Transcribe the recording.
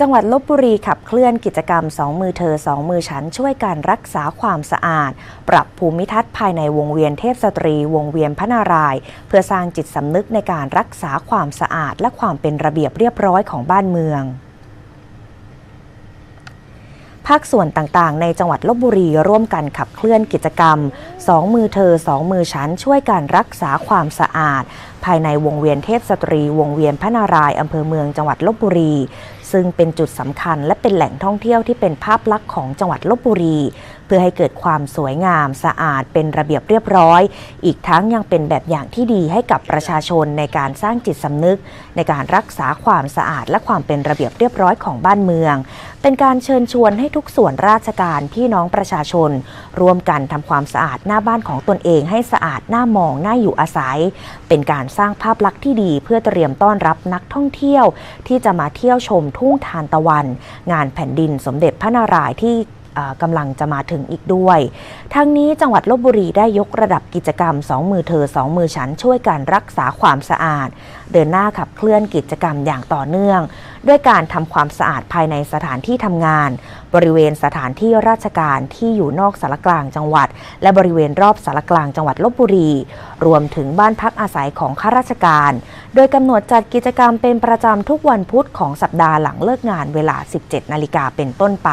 จังหวัดลบบุรีขับเคลื่อนกิจกรรมสองมือเธอสองมือฉันช่วยการรักษาความสะอาด ปรับภูมิทัศน์ภายในวงเวียนเทพสตรี วงเวียนพระนาราย เพื่อสร้างจิตสำนึกในการรักษาความสะอาด และความเป็นระเบียบเรียบร้อยของบ้านเมือง ภาคส่วนต่างๆ ในจังหวัดลบบุรีร่วมกันขับเคลื่อนกิจกรรมสองมือเธอสองมือฉันช่วยการรักษาความสะอาด ภายในวงเวียนเทพสตรี วงเวียนพระนารายณ์อำเภอเมืองจังหวัดลบบุรี ซึ่งเป็นจุดสำคัญและเป็นแหล่งท่องเที่ยวที่เป็นภาพลักษณ์ของจังหวัดลบบุรี เพื่อให้เกิดความสวยงาม สะอาดเป็นระเบียบเรียบร้อย อีกทั้งยังเป็นแบบอย่างที่ดีให้กับประชาชนในการสร้างจิตสำนึก ในการรักษาความสะอาดและความเป็นระเบียบเรียบร้อยของบ้านเมือง เป็นการเชิญชวนให้ทุกส่วนราชการพี่น้องประชาชน ร่วมกันทำความสะอาดหน้าบ้านของตนเองให้สะอาดหน้ามองหน้าอยู่อาศัย เป็นการสร้างภาพลักษณ์ที่ดีเพื่อเตรียมต้อนรับนักท่องเที่ยว ที่จะมาเที่ยวชมทุ่งทานตะวัน งานแผ่นดินสมเด็จพระนารายณ์ที่ กำลังจะมาถึงอีกด้วย ทั้งนี้จังหวัดลบบุรีได้ยกระดับกิจกรรมสองมือเธอสองมือฉันช่วยการรักษาความสะอาด เดินหน้าขับเคลื่อนกิจกรรมอย่างต่อเนื่อง ด้วยการทำความสะอาดภายในสถานที่ทำงาน บริเวณสถานที่ราชการที่อยู่นอกสารกลางจังหวัด และบริเวณรอบสารกลางจังหวัดลบบุรี รวมถึงบ้านพักอาศัยของข้าราชการ โดยกำหนดจัดกิจกรรมเป็นประจำทุกวันพุธของสัปดาห์หลังเลิกงานเวลา 17 นาฬิกาเป็นต้นไป